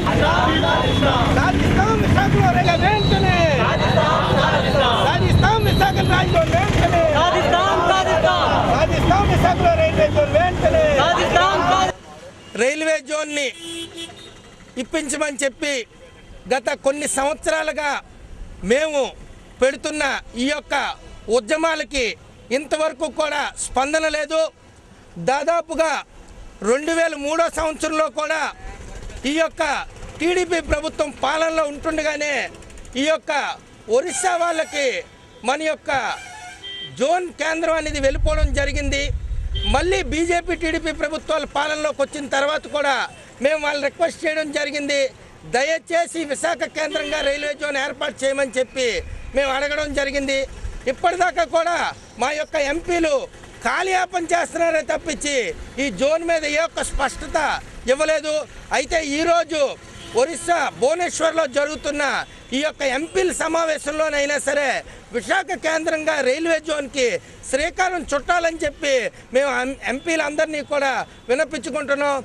విశాఖలో వెంటనే విశాఖలో రైల్వే జోన్ వెంటనే రైల్వే జోన్ని ఇప్పించమని చెప్పి గత కొన్ని సంవత్సరాలుగా మేము పెడుతున్న ఈ యొక్క ఉద్యమాలకి ఇంతవరకు కూడా స్పందన లేదు. దాదాపుగా రెండు వేల మూడో సంవత్సరంలో కూడా ఈ యొక్క టీడీపీ ప్రభుత్వం పాలనలో ఉంటుండగానే ఈ యొక్క ఒరిస్సా వాళ్ళకి మన యొక్క జోన్ కేంద్రం అనేది వెళ్ళిపోవడం జరిగింది. మళ్ళీ బీజేపీ టీడీపీ ప్రభుత్వాల పాలనలోకి వచ్చిన తర్వాత కూడా మేము వాళ్ళు రిక్వెస్ట్ చేయడం జరిగింది. దయచేసి విశాఖ కేంద్రంగా రైల్వే జోన్ ఏర్పాటు చేయమని చెప్పి మేము అడగడం జరిగింది. ఇప్పటిదాకా కూడా మా యొక్క ఎంపీలు కాలయాపన చేస్తున్నారే తప్పించి ఈ జోన్ మీద ఏ ఒక్క స్పష్టత ఇవ్వలేదు. అయితే ఈరోజు ఒరిస్సా భువనేశ్వర్లో జరుగుతున్న ఈ యొక్క ఎంపీల సమావేశంలోనైనా సరే విశాఖ కేంద్రంగా రైల్వే జోన్కి శ్రీకారం చుట్టాలని చెప్పి మేము ఎంపీలందరినీ కూడా వినపించుకుంటున్నాం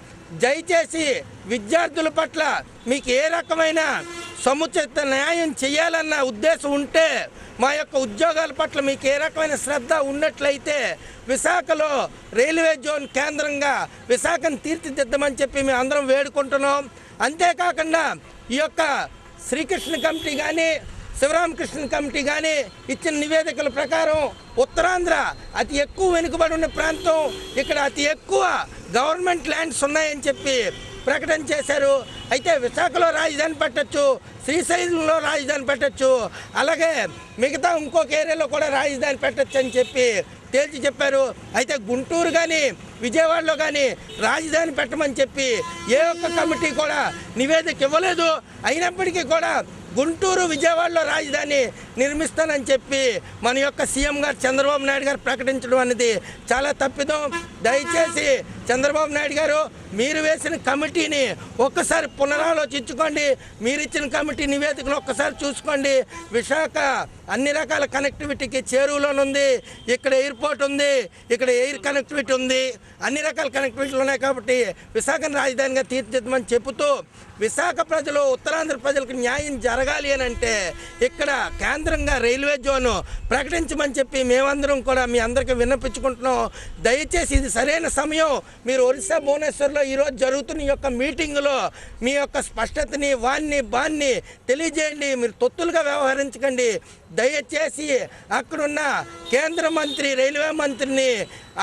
దయచేసి విద్యార్థుల పట్ల మీకు ఏ రకమైన సముచిత న్యాయం చేయాలన్న ఉద్దేశం ఉంటే మా యొక్క ఉద్యోగాల పట్ల మీకు ఏ రకమైన శ్రద్ధ ఉన్నట్లయితే విశాఖలో రైల్వే జోన్ కేంద్రంగా విశాఖను తీర్చిదిద్దమని చెప్పి మేము అందరం వేడుకుంటున్నాం. అంతేకాకుండా ఈ యొక్క శ్రీకృష్ణ కమిటీ కానీ శివరామకృష్ణ కమిటీ కానీ ఇచ్చిన నివేదికల ప్రకారం ఉత్తరాంధ్ర అతి ఎక్కువ వెనుకబడి ఉన్న ప్రాంతం ఇక్కడ అతి ఎక్కువ గవర్నమెంట్ ల్యాండ్స్ ఉన్నాయని చెప్పి ప్రకటన చేశారు. అయితే విశాఖలో రాజధాని పెట్టచ్చు శ్రీశైలంలో రాజధాని పెట్టచ్చు అలాగే మిగతా ఇంకొక ఏరియాలో కూడా రాజధాని పెట్టచ్చు అని చెప్పి తేల్చి చెప్పారు. అయితే గుంటూరు కానీ విజయవాడలో కానీ రాజధాని పెట్టమని చెప్పి ఏ ఒక్క కమిటీ కూడా నివేదిక ఇవ్వలేదు. అయినప్పటికీ కూడా గుంటూరు విజయవాడలో రాజధాని నిర్మిస్తానని చెప్పి మన యొక్క సీఎం గారు చంద్రబాబు నాయుడు గారు ప్రకటించడం అనేది చాలా తప్పిదం. దయచేసి చంద్రబాబు నాయుడు గారు మీరు వేసిన కమిటీని ఒక్కసారి పునరాలోచించుకోండి. మీరు ఇచ్చిన కమిటీ నివేదికను ఒక్కసారి చూసుకోండి. విశాఖ అన్ని రకాల కనెక్టివిటీకి చేరువలోనుంది ఇక్కడ ఎయిర్పోర్ట్ ఉంది. ఇక్కడ ఎయిర్ కనెక్టివిటీ ఉంది. అన్ని రకాల కనెక్టివిటీలు ఉన్నాయి కాబట్టి విశాఖను రాజధానిగా తీర్చిదిద్దమని చెబుతూ విశాఖ ప్రజలు ఉత్తరాంధ్ర ప్రజలకు న్యాయం జరగాలి అని అంటే ఇక్కడ కేంద్రంగా రైల్వే జోను ప్రకటించమని చెప్పి మేమందరం కూడా మీ అందరికీ విన్నపించుకుంటున్నాం. దయచేసి ఇది సరైన సమయం. మీరు ఒరిస్సా భువనేశ్వర్లో ఈరోజు జరుగుతున్న ఈ యొక్క మీటింగులో మీ యొక్క స్పష్టతని వాన్ని బాన్ని తెలియజేయండి. మీరు తొత్తులుగా వ్యవహరించకండి. దయచేసి అక్కడున్న కేంద్ర మంత్రి రైల్వే మంత్రిని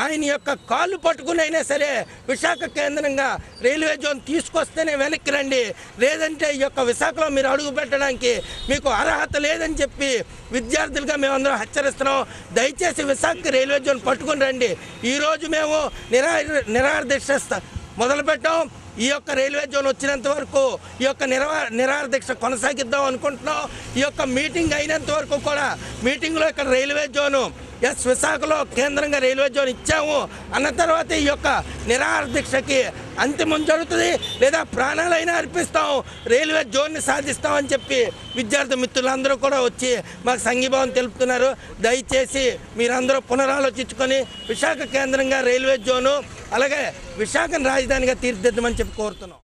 ఆయన యొక్క కాళ్ళు పట్టుకునైనా సరే విశాఖ కేంద్రంగా రైల్వే జోన్ తీసుకొస్తేనే వెనక్కి రండి. లేదంటే ఈ యొక్క విశాఖలో మీరు అడుగు పెట్టడానికి మీకు అర్హత లేదని చెప్పి విద్యార్థులుగా మేమందరం హెచ్చరిస్తున్నాం. దయచేసి విశాఖ రైల్వే జోన్ పట్టుకుని రండి. ఈరోజు మేము నిరా నిరాహార దీక్ష మొదలుపెట్టాం ఈ యొక్క రైల్వే జోన్ వచ్చినంత వరకు ఈ యొక్క నిరా నిరాదీక్ష కొనసాగిద్దాం అనుకుంటున్నాం. ఈ యొక్క మీటింగ్ అయినంత వరకు కూడా మీటింగ్లో ఇక్కడ రైల్వే జోను ఎస్ విశాఖలో కేంద్రంగా రైల్వే జోన్ ఇచ్చాము. అన్న తర్వాత ఈ యొక్క నిరాదీక్షకి అంతిమం జరుగుతుంది. లేదా ప్రాణాలైనా అర్పిస్తాం. రైల్వే జోన్ని సాధిస్తామని చెప్పి విద్యార్థి మిత్రులందరూ కూడా వచ్చి మాకు సంఘీభావం తెలుపుతున్నారు. దయచేసి మీరందరూ పునరాలోచించుకొని విశాఖ కేంద్రంగా రైల్వే జోను అలాగే విశాఖను రాజధానిగా తీర్చిదిద్దమని చెప్పి కోరుతున్నాం.